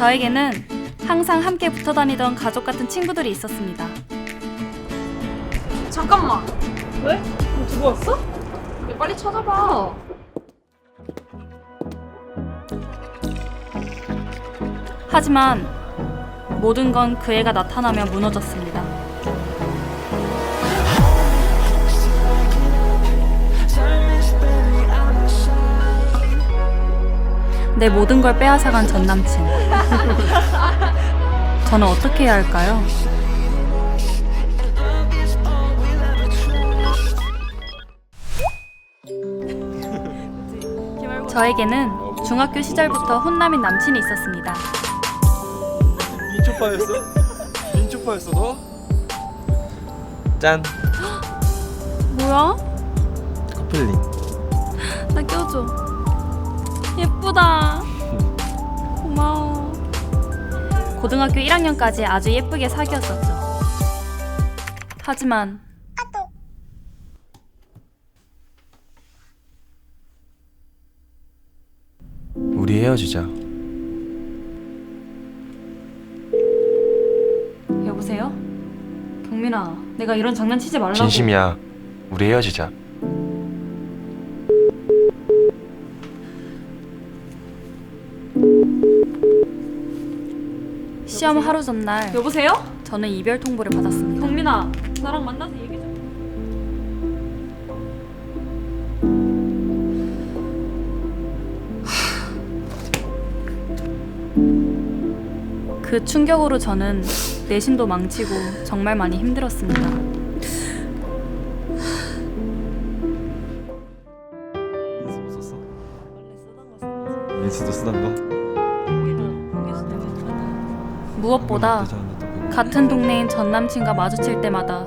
저에게는 항상 함께 붙어 다니던 가족 같은 친구들이 있었습니다. 잠깐만. 왜? 너 두고 왔어? 왜 빨리 찾아봐. 하지만 모든 건 그 애가 나타나며 무너졌습니다. 내 모든 걸 빼앗아간 전 남친. 저는 어떻게 해야 할까요? 저에게는 중학교 시절부터 혼남인 남친이 있었습니다. 민초파였어? 민초파였어 너? 짠 뭐야? 커플링 나 껴줘. 예쁘다. 고마워. 고등학교 1학년까지 아주 예쁘게 사귀었었죠. 하지만 우리 헤어지자 여보세요? 경민아, 내가 이런 장난치지 말라고. 진심이야 우리 헤어지자 시험 하루 전날 여보세요? 저는 이별 통보를 받았습니다. 경민아, 나랑 만나서 얘기 좀. 그 충격으로 저는 내신도 망치고 정말 많이 힘들었습니다. 민수 못 썼어? 민수도 쓰던 거? 무엇보다 같은 동네인 전 남친과 마주칠 때마다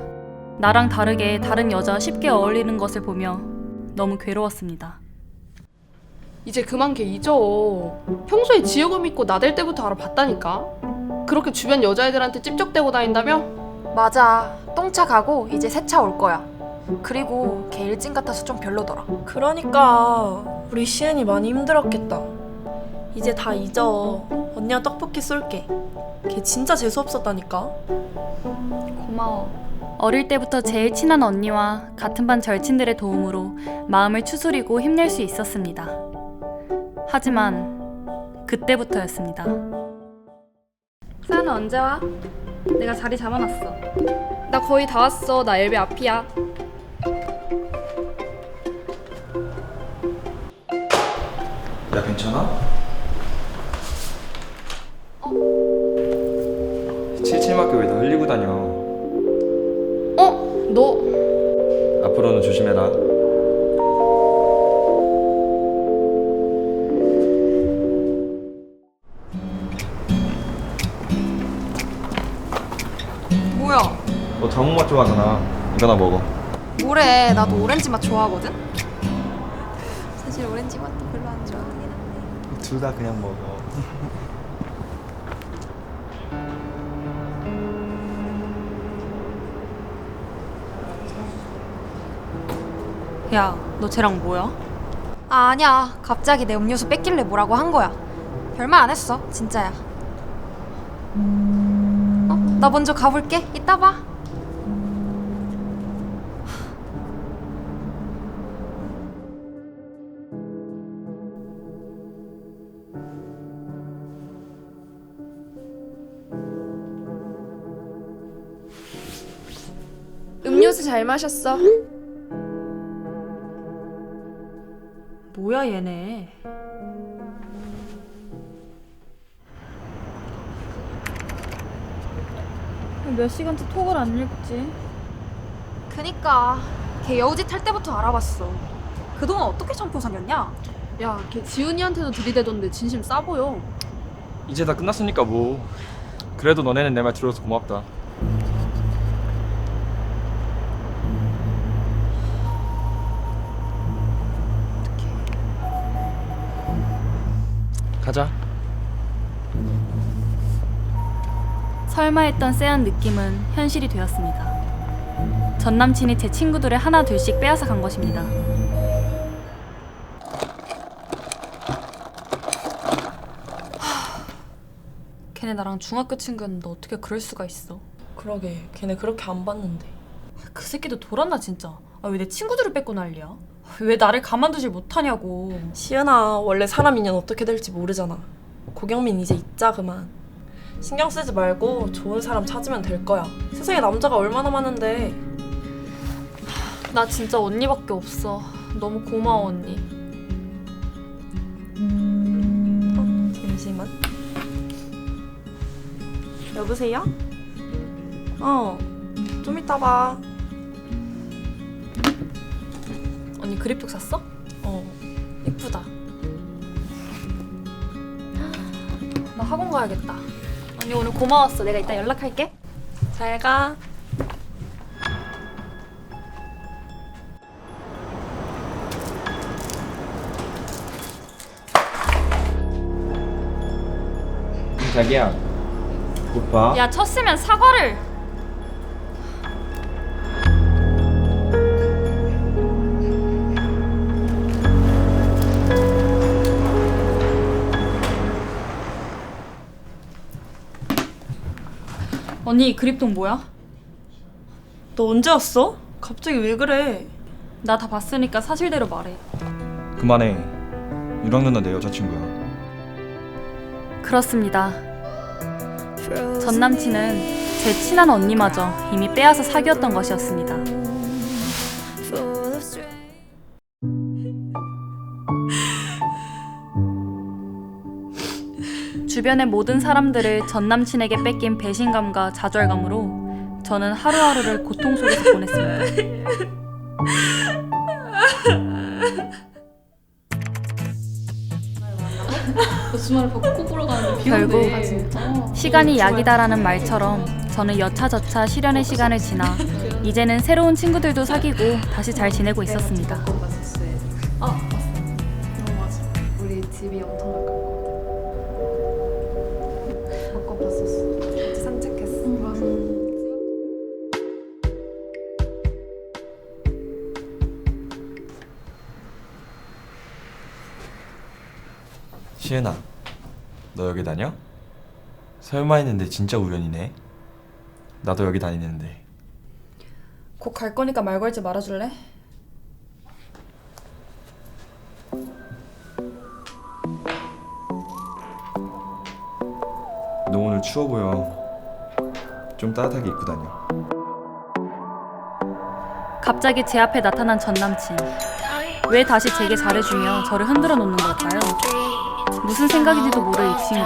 나랑 다르게 다른 여자와 쉽게 어울리는 것을 보며 너무 괴로웠습니다. 이제 그만 걔 잊어. 평소에 지옥을 믿고 나댈 때부터 알아봤다니까. 그렇게 주변 여자애들한테 찝쩍대고 다닌다며? 맞아. 똥차 가고 이제 새 차 올 거야. 그리고 걔 일진 같아서 좀 별로더라. 그러니까 우리 시은이 많이 힘들었겠다. 이제 다 잊어. 언니가 떡볶이 쏠게. 걔 진짜 재수 없었다니까. 고마워. 어릴 때부터 제일 친한 언니와 같은 반 절친들의 도움으로 마음을 추스리고 힘낼 수 있었습니다. 하지만 그때부터였습니다. 사연아 언제 와? 내가 자리 잡아놨어. 나 거의 다 왔어. 나 엘베 앞이야. 야 괜찮아? 앞으로는 조심해라 뭐야? 너 자몽 맛 좋아하잖아 이거나 먹어 뭐래? 나도 오렌지 맛 좋아하거든. 사실 오렌지 맛도 별로 안 좋아하긴 한데. 둘 다 그냥 먹어 야, 너 쟤랑 뭐야? 아, 아니야. 갑자기 내 음료수 뺏길래 뭐라고 한 거야. 별말 안 했어. 진짜야. 어? 나 먼저 가볼게. 이따 봐. 음료수 잘 마셨어. 뭐야 얘네. 몇 시간째 톡을 안 읽지? 그니까 걔 여우짓 할 때부터 알아봤어. 그동안 어떻게 점포 사귀었냐? 야, 걔 지훈이한테도 들이대던데 진심 싸 보여. 이제 다 끝났으니까 뭐 그래도 너네는 내 말 들어서 고맙다 가자 설마 했던 쎄한 느낌은 현실이 되었습니다. 전 남친이 제 친구들을 하나 둘씩 빼앗아 간 것입니다. 걔네 나랑 중학교 친구였는데 어떻게 그럴 수가 있어? 그러게 걔네 그렇게 안 봤는데 그 새끼도 돌았나 진짜. 아, 왜 내 친구들을 뺏고 난리야? 왜 나를 가만두질 못하냐고. 시은아 원래 사람 인연 어떻게 될지 모르잖아 고경민 이제 잊자 그만 신경 쓰지 말고 좋은 사람 찾으면 될 거야 세상에 남자가 얼마나 많은데 나 진짜 언니밖에 없어. 너무 고마워 언니. 어, 잠시만 여보세요? 어 좀 이따 봐 언니 그립톡 샀어? 어, 이쁘다. 나 학원 가야겠다. 언니 오늘 고마웠어. 내가 이따 연락할게. 잘 가. 자기야 오빠 야 쳤으면 사과를. 언니 그립톡 뭐야? 너 언제 왔어? 갑자기 왜 그래? 나 다 봤으니까 사실대로 말해. 그만해 유랑 누나 내 여자친구야 그렇습니다. 전 남친은 제 친한 언니마저 이미 빼앗아 사귀었던 것이었습니다. 주변의 모든 사람들을 전 남친에게 뺏긴 배신감과 좌절감으로 저는 하루하루를 고통 속에서 보냈습니다. 결국 시간이 약이다라는 말처럼 저는 여차저차 실연의 시간을 지나 이제는 새로운 친구들도 사귀고 다시 잘 지내고 있었습니다. 우리 집이 엄청 가깝거 시은아 너 여기 다녀? 설마 했는데 진짜 우연이네 나도 여기 다니는데 곧 갈 거니까 말 걸지 말아줄래? 너 오늘 추워 보여 좀 따뜻하게 입고 다녀 갑자기 제 앞에 나타난 전 남친. 왜 다시 제게 잘해주며 저를 흔들어 놓는 걸까요? 무슨 생각인지도 모를 이 친구.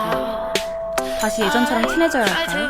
다시 예전처럼 친해져야 할까요?